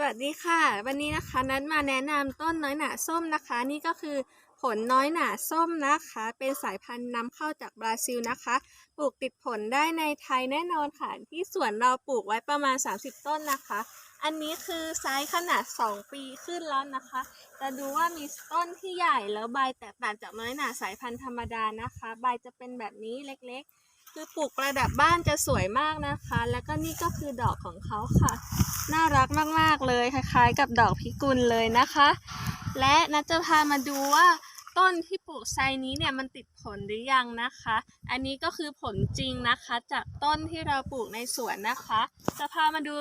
สวัสดีค่ะ วันนี้นะคะนัดมาแนะนำต้นน้อยหนาส้มนะคะ นี่ก็คือผลน้อยหนาส้มนะคะ เป็นสายพันธุ์นำเข้าจากบราซิลนะคะ ปลูกติดผลได้ในไทยแน่นอนค่ะ ที่สวนเราปลูกไว้ประมาณ 30 ต้นนะคะ อันนี้คือไซส์ขนาด 2 ปีขึ้นแล้วนะคะ จะดูว่ามีต้นที่ใหญ่แล้วใบแตกต่างจากน้อยหนาสายพันธุ์ธรรมดานะคะ ใบจะเป็นแบบนี้เล็กๆ คือปลูกประดับบ้านจะสวยมากนะคะ แล้วก็นี่ก็คือดอกของเขาค่ะ น่ารักมากๆเลยคล้ายๆ กับดอกพิกุลเลยนะคะ และนัดจะพามาดูว่าต้นที่ปลูกไซนี้เนี่ยมันติดผลหรือยังนะคะ อันนี้ก็คือผลจริงนะคะ จากต้นที่เราปลูกในสวนนะคะ จะพามาดู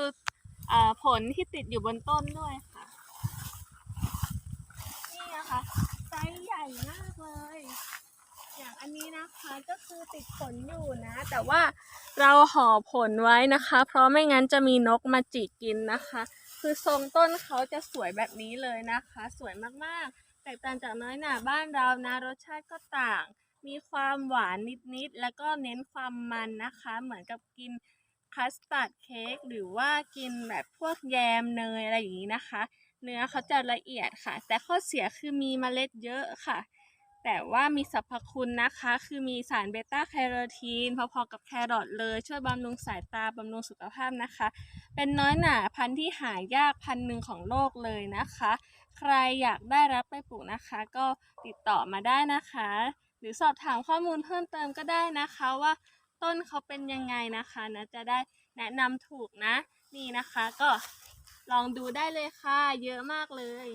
ผลที่ติดอยู่บนต้นด้วยค่ะ นี่นะคะไซส์ใหญ่มากเลย อย่างอั นนี้นะคะก็คือติดผลอยู่นะ แต่ว่าเราห่อผลไว้นะคะ เพราะไม่งั้นจะมีนกมาจิกกินนะคะ คือทรงต้นเขาจะสวยแบบนี้เลยนะคะ สวยมากๆ แตกต่างจากน้อยหนาบ้านเรานะ รสชาติก็ต่าง มีความหวานนิดๆ แล้วก็เน้นความมันนะคะ เหมือนกับกินคัสตาร์ดเค้กหรือว่ากินแบบพวกแยมเนยอะไรอย่างนี้นะคะ เนื้อเขาจะละเอียดค่ะ แต่ข้อเสียคือมีเมล็ดเยอะค่ะ แต่ว่ามีสรรพคุณนะคะ คือมีสารเบต้าแคโรทีน พอๆกับแครอทเลย ช่วยบำรุงสายตา บำรุงสุขภาพนะคะ เป็นน้อยหนาพันธุ์ที่หายากพันธุ์หนึ่งของโลกเลยนะคะ ใครอยากได้รับไปปลูกนะคะ ก็ติดต่อมาได้นะคะ หรือสอบถามข้อมูลเพิ่มเติมก็ได้นะคะว่าต้นเขาเป็นยังไงนะคะนะจะได้แนะนำถูกนะ นี่นะคะก็ลองดูได้เลยค่ะ เยอะมากเลย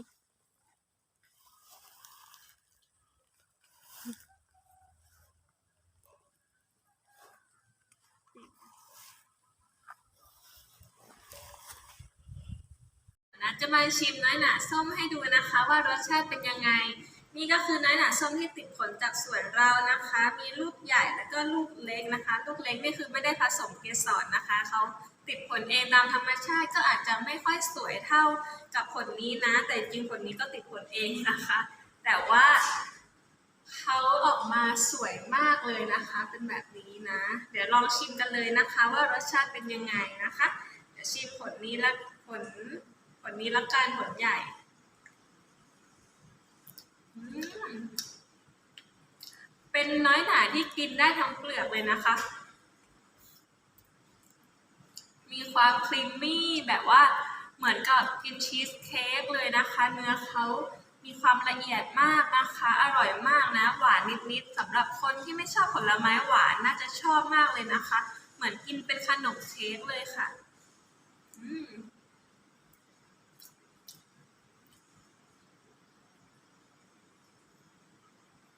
จะมาชิมน้อยหนาส้มให้ดูนะคะ ว่ารสชาติเป็นยังไง นี่ก็คือน้อยหนาส้มที่ติดผลจากสวนเรานะคะ มีลูกใหญ่แล้วก็ลูกเล็กนะคะ ลูกเล็กนี่คือไม่ได้ผสมเกสรนะคะเขาติดผลเองตามธรรมชาติก็อาจจะไม่ค่อยสวยเท่ากับผลนี้นะ แต่จริงผลนี้ก็ติดผลเองนะคะ แต่ว่าเขาออกมาสวยมากเลยนะคะ เป็นแบบนี้นะ เดี๋ยวลองชิมกันเลยนะคะ ว่ารสชาติเป็นยังไงนะคะ เดี๋ยวชิมผลนี้และผล ผลนี้ละกันผลใหญ่เป็นน้อยหนาที่กินได้ทั้งเปลือกเลยนะคะ มีความครีมมี่แบบว่าเหมือนกับกินชีสเค้กเลยนะคะ เนื้อเขามีความละเอียดมากนะคะ อร่อยมากนะ หวานนิดๆสำหรับคนที่ไม่ชอบผลไม้หวานน่าจะชอบมากเลยนะคะ เหมือนกินเป็นขนมเค้กเลยค่ะ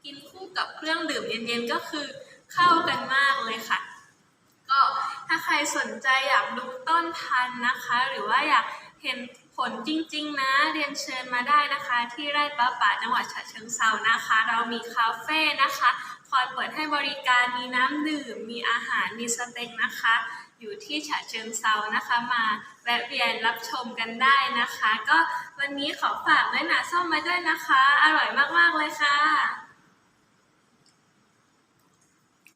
กินคู่กับเครื่องดื่มเย็นๆก็คือเข้ากันมากเลยค่ะ ก็ถ้าใครสนใจอยากดูต้นพันธุ์นะคะ หรือว่าอยากเห็นผลจริงๆ นะเรียนเชิญมาได้นะคะ ที่ไร่ป้าป่าจังหวัดฉะเชิงเซานะคะ เรามีคาเฟ่นะคะ คอยเปิดให้บริการมีน้ำดื่ม มีอาหารมีสเต็กนะคะ อยู่ที่ฉะเชิงเซานะคะ มาแวะเวียนรับชมกันได้นะคะ ก็วันนี้ขอฝากไว้หนาส้มมาด้วยนะคะ อร่อยมากๆเลยค่ะ